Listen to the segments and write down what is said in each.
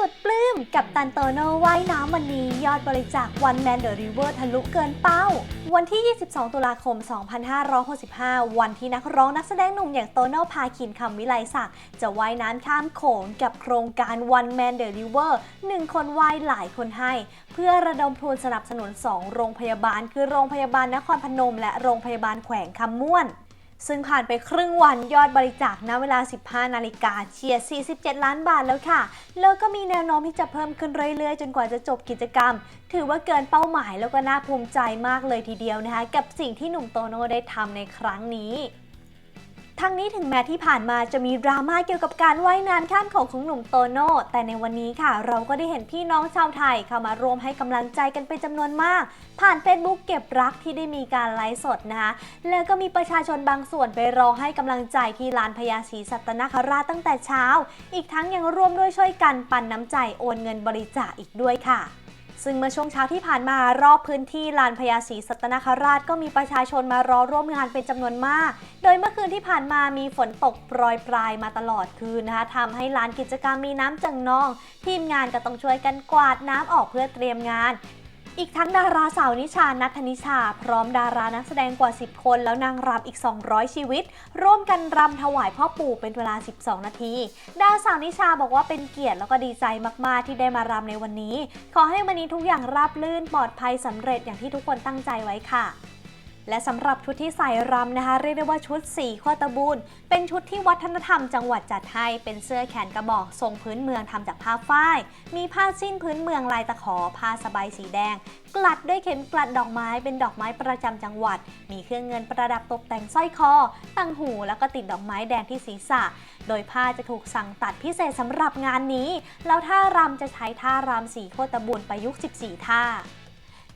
สุดปลื้มกับตันโตโน่ว่ายน้ำวันนี้ยอดบริจาควันแมนเดอะริเวอร์ทะลุเกินเป้า วันที่ 22 ตุลาคม 2565 วันที่นักร้องนักแสดงหนุ่มอย่างโตโน่พาคินคำวิไลศักดิ์จะว่ายน้ำข้ามโขงกับโครงการ One Man the River หนึ่งคนว่ายหลายคนให้ เพื่อระดมทุนสนับสนุน 2 โรงพยาบาล คือโรงพยาบาลนครพนม และโรงพยาบาลแขวงคำม่วน ซึ่งผ่านไปครึ่งวันยอดบริจาคณเวลา 15 นาฬิกาเฉียด 47 ล้านบาทแล้วค่ะ แล้วก็มีแนวโน้มที่จะเพิ่มขึ้นเรื่อยๆ จนกว่าจะจบกิจกรรม ถือว่าเกินเป้าหมายแล้วก็น่าภูมิใจมากเลยทีเดียวนะคะ กับสิ่งที่หนุ่มโตโน่ได้ทำในครั้งนี้ ทั้งนี้ถึงแม้ที่ผ่านมาจะมีดราม่าเกี่ยวกับการว่ายน้ำข้ามโขงของหนุ่มโตโน่แต่ในวันนี้ค่ะ เราก็ได้เห็นพี่น้องชาวไทยเข้ามารวมให้กำลังใจกันเป็นจำนวนมาก ผ่าน Facebook เก็บรักที่ได้มีการไลฟ์สดนะคะแล้วก็มีประชาชนบางส่วนไปรอให้กำลังใจที่ลานพญาศรีสัตนคราชตั้งแต่เช้า อีกทั้งยังร่วมด้วยช่วยกันปันน้ำใจโอนเงินบริจาคอีกด้วยค่ะ ซึ่งเมื่อช่วงเช้าที่ผ่านมารอบพื้นที่ลานพญาศรีสัตนคราชก็มีประชาชนมารอร่วมงานเป็นจำนวนมาก โดยเมื่อคืนที่ผ่านมามีฝนตกโปรยปลายมาตลอดคืนนะคะทำให้ลานกิจกรรมมีน้ำจังนอง ทีมงานก็ต้องช่วยกันกวาดน้ำออกเพื่อเตรียมงาน อีกทั้งดาราสาวนิชา นัทนิชา พร้อมดารานักแสดงกว่า 10 คน แล้วนางรำอีก 200 ชีวิต ร่วมกันรำถวายพ่อปู่เป็นเวลา 12 นาที ดาราสาวนิชาบอกว่าเป็นเกียรติแล้วก็ดีใจมาก ๆ ที่ได้มารำในวันนี้ ขอให้วันนี้ทุกอย่างราบรื่นปลอดภัยสำเร็จอย่างที่ทุกคนตั้งใจไว้ค่ะ และสำหรับชุดที่ใส่รำนะคะ เรียกได้ว่าชุดสีข้อตะบูนเป็นชุดที่วัฒนธรรมจังหวัดจัดให้เป็นเสื้อแขนกระบอกทรงพื้นเมืองทำจากผ้าฝ้าย มีผ้าสิ้นพื้นเมืองลายตะขอผ้าสบายสีแดง กลัดด้วยเข็มกลัดดอกไม้เป็นดอกไม้ประจำจังหวัด มีเครื่องเงินประดับตกแต่งสร้อยคอตังหูแล้วก็ติดดอกไม้แดงที่ศีรษะ โดยผ้าจะถูกสั่งตัดพิเศษสำหรับงานนี้ แล้วท่ารำจะใช้ท่ารำสีโคตะบุญประยุกต์ 14 ท่า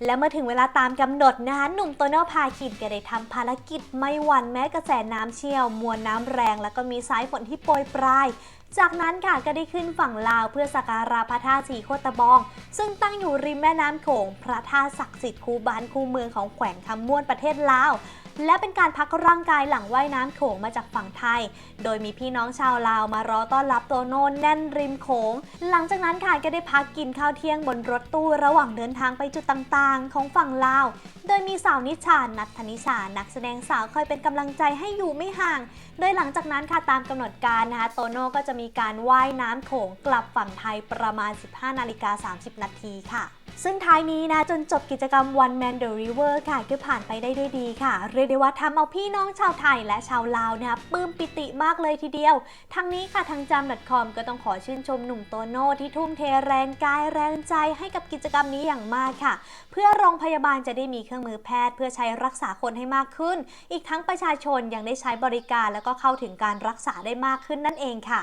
และเมื่อถึงเวลาตามกำหนดนะคะหนุ่มโตโน่พาคินก็ได้ทำภารกิจไม่หวั่นแม้กระแสน้ำเชี่ยว มวลน้ำแรง แล้วก็มีสายฝนที่โปรยปลาย จากนั้นค่ะก็ได้ขึ้นฝั่งลาวเพื่อสักการะพระธาตุสีโคตะบอง ซึ่งตั้งอยู่ริมแม่น้ำโขงพระธาตุศักดิ์สิทธิ์คู่บ้านคู่เมืองของแขวงคำม่วนประเทศลาว และเป็นการพักร่างกายหลังว่ายน้ำโขงมาจากฝั่งไทย โดยมีพี่น้องชาวลาวมารอต้อนรับโตโน่แน่นริมโขง หลังจากนั้นค่ะก็ได้พักกินข้าวเที่ยงบนรถตู้ระหว่างเดินทางไปจุดต่างๆ ของฝั่งลาว โดยมีสาวนิชา นัทธนิชา นักแสดงสาวคอยเป็นกำลังใจให้อยู่ไม่ห่าง โดยหลังจากนั้นค่ะตามกำหนดการนะคะโตโน่ก็จะมีการว่ายน้ำโขงกลับฝั่งไทยประมาณ 15 นาฬิกา 30 นาทีค่ะ ซึ่งท้ายนี้นะจนจบกิจกรรม One Man the River ค่ะก็ผ่านไปได้ด้วยดีค่ะ เรียกได้ว่าทำเอาพี่น้องชาวไทยและชาวลาวนะคะปลื้มปิติมากเลยทีเดียว ทั้งนี้ค่ะทางจำ .com ก็ต้องขอชื่นชมหนุ่มโตโน่ที่ทุ่มเทแรงกายแรงใจให้กับกิจกรรมนี้อย่างมากค่ะ เพื่อโรงพยาบาลจะได้มีเครื่องมือแพทย์ เพื่อใช้รักษาคนให้มากขึ้น อีกทั้งประชาชนยังได้ใช้บริการ แล้วก็เข้าถึงการรักษาได้มากขึ้นนั่นเองค่ะ